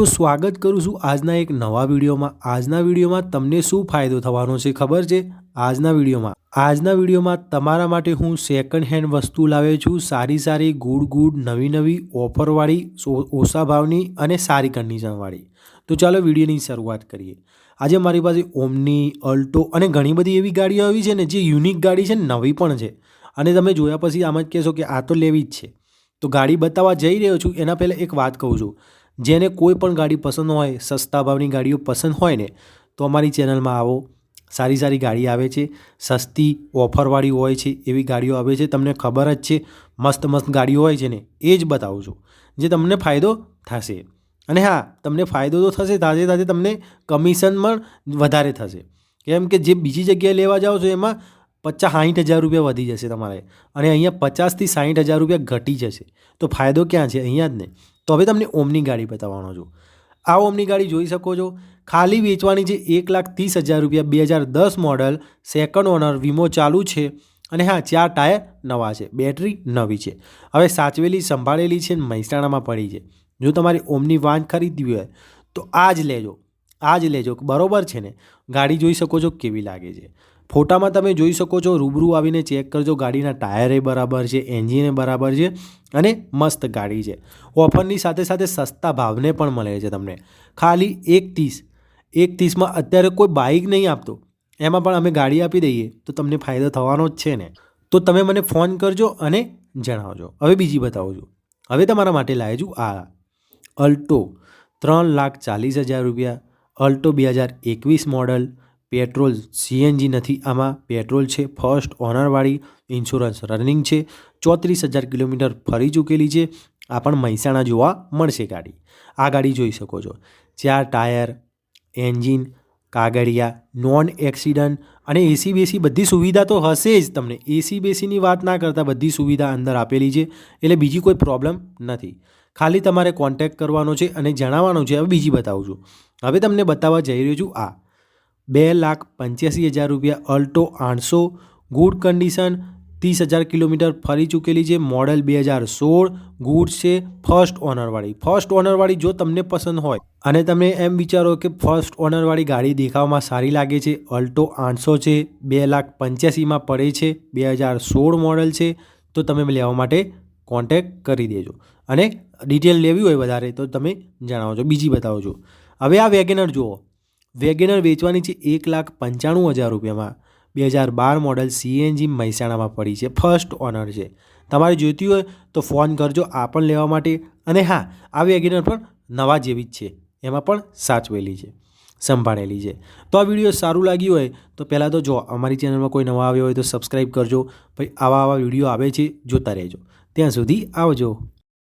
તો સ્વાગત કરું છું આજના એક નવા વિડીયોમાં. આજના વિડીયોમાં તમને શું ફાયદો થવાનો છે ખબર છે? આજના વિડીયોમાં. આજના વિડીયોમાં તમારા માટે હું સેકન્ડ હેન્ડ વસ્તુ લાવ્યો છું. સારી સારી, ગુડ ગુડ, નવી નવી, ઓફરવાળી ઓછા ભાવની અને સારી કન્ડિશનવાળી તો ચાલો વિડીયોની શરૂઆત કરીએ. આજે મારી પાસે ઓમની અલ્ટો અને ઘણી બધી એવી ગાડીઓ આવી છે ને જે યુનિક ગાડી છે નવી પણ છે. અને તમે જોયા પછી આમ જ કહેશો કે આ તો લેવી જ છે. તો ગાડી બતાવવા જઈ રહ્યો છું. એના પહેલાં એક વાત કહું છું. જેને કોઈ પણ ગાડી પસંદ હોય, સસ્તા ભાવની ગાડીઓ પસંદ હોય ને, તો અમારી ચેનલમાં આવો. સારી સારી ગાડી આવે છે, સસ્તી ઓફરવાળી હોય છે એવી ગાડીઓ આવે છે. તમને ખબર જ છે, મસ્ત મસ્ત ગાડીઓ હોય છે ને, એ જ બતાવું છું, જે તમને ફાયદો થશે. અને હા, તમને ફાયદો તો થશે સાથે સાથે તમને કમિશન પણ વધારે થશે. કેમ કે જે બીજી જગ્યાએ લેવા જાઓ છો એમાં પચાસ સાઠ હજાર રૂપિયા વધી જશે તમારે. અને અહીંયા પચાસથી સાઠ હજાર રૂપિયા ઘટી જશે. તો ફાયદો ક્યાં છે? અહીંયા જ ને. તો હવે તમને ઓમની ગાડી બતાવવાનો છું. આ ઓમની ગાડી જોઈ શકો છો. ખાલી વેચવાની છે એક લાખ ત્રીસ હજાર રૂપિયા બે હજાર દસ મોડલ સેકન્ડ ઓનર વીમો ચાલુ છે અને હા, ચાર ટાયર નવા છે. બેટરી નવી છે. હવે સાચવેલી, સંભાળેલી છે મહેસાણામાં પડી છે. જો તમારી ઓમની વાન ખરીદવી હોય તો આ જ લેજો. આ જ લેજો. બરોબર છે ને? ગાડી જોઈ શકો છો કેવી લાગે છે. ફોટામાં તમે જોઈ શકો છો, રૂબરૂ આવીને ચેક કરજો, ગાડીના ટાયરે બરાબર છે, એન્જિને બરાબર છે અને મસ્ત ગાડી છે. ઓફરની સાથે સાથે સસ્તા ભાવને પણ મળે છે તમને. ખાલી એક ત્રીસ એક ત્રીસમાં અત્યારે કોઈ બાઇક નહીં આપતો. એમાં પણ અમે ગાડી આપી દઈએ, તો તમને ફાયદો થવાનો જ છે ને. તો તમે મને ફોન કરજો અને જણાવજો. હવે બીજી બતાવજો હવે તમારા માટે લાવ્યો છું આ અલ્ટો. ત્રણ લાખ ચાલીસ હજાર રૂપિયા. અલ્ટો બે હજાર એકવીસ મોડલ. પેટ્રોલ, સીએનજી નથી. આમાં પેટ્રોલ છે, ફર્સ્ટ ઓનરવાળી ઇન્સ્યોરન્સ રનિંગ છે. ચોત્રીસ હજાર કિલોમીટર ફરી ચૂકેલી છે. આ પણ મહેસાણા જોવા મળશે ગાડી. આ ગાડી જોઈ શકો છો. ચાર ટાયર, એન્જિન, કાગળિયા, નોન એક્સિડન્ટ અને એસી બેસી બધી સુવિધા તો હશે જ તમને. એસી બેસીની વાત ના કરતાં બધી સુવિધા અંદર આપેલી છે. એટલે બીજી કોઈ પ્રોબ્લેમ નથી. ખાલી તમારે કોન્ટેક્ટ કરવાનો છે અને જણાવવાનું છે. હવે બીજી બતાવું છું. હવે તમને બતાવવા જઈ રહ્યો છું આ. બે લાખ પંચ્યાસી હજાર રૂપિયા અલ્ટો આઠસો, ગુડ કન્ડિશન ત્રીસ હજાર કિલોમીટર ફરી ચૂકેલી છે મોડલ બે હજાર સોળ, ગુડ છે ફર્સ્ટ ઓનરવાળી. ફર્સ્ટ ઓનરવાળી જો તમને પસંદ હોય અને તમે એમ વિચારો કે ફર્સ્ટ ઓનરવાળી ગાડી દેખાવમાં સારી લાગે છે, અલ્ટો આઠસો છે, બે લાખ પંચ્યાસીમાં પડે છે, બે હજાર સોળ મોડલ છે, તો તમે લેવા માટે કોન્ટેક કરી દેજો. અને ડિટેલ લેવી હોય વધારે તો તમે જણાવજો, બીજી બતાવો છો હવે આ વેગેનર જુઓ. વેગેનર વેચવાની છે એક લાખ પંચાણું હજાર રૂપિયામાં. બે હજાર બાર મોડલ સીએનજી મહેસાણામાં પડી છે. ફર્સ્ટ ઓનર છે. તમારે જોઈતી હોય તો ફોન કરજો, આ પણ લેવા માટે. અને હા, આ વેગેનર પણ નવા જેવી જ છે. એમાં પણ સાચવેલી છે, સંભાળેલી છે. તો આ વીડિયો સારું લાગ્યું હોય તો પહેલાં તો જો અમારી ચેનલમાં કોઈ નવા આવ્યો હોય તો સબસ્ક્રાઈબ કરજો. ભાઈ, આવા આવા વીડિયો આવે છે, જોતા રહેજો. ત્યાં સુધી આવજો.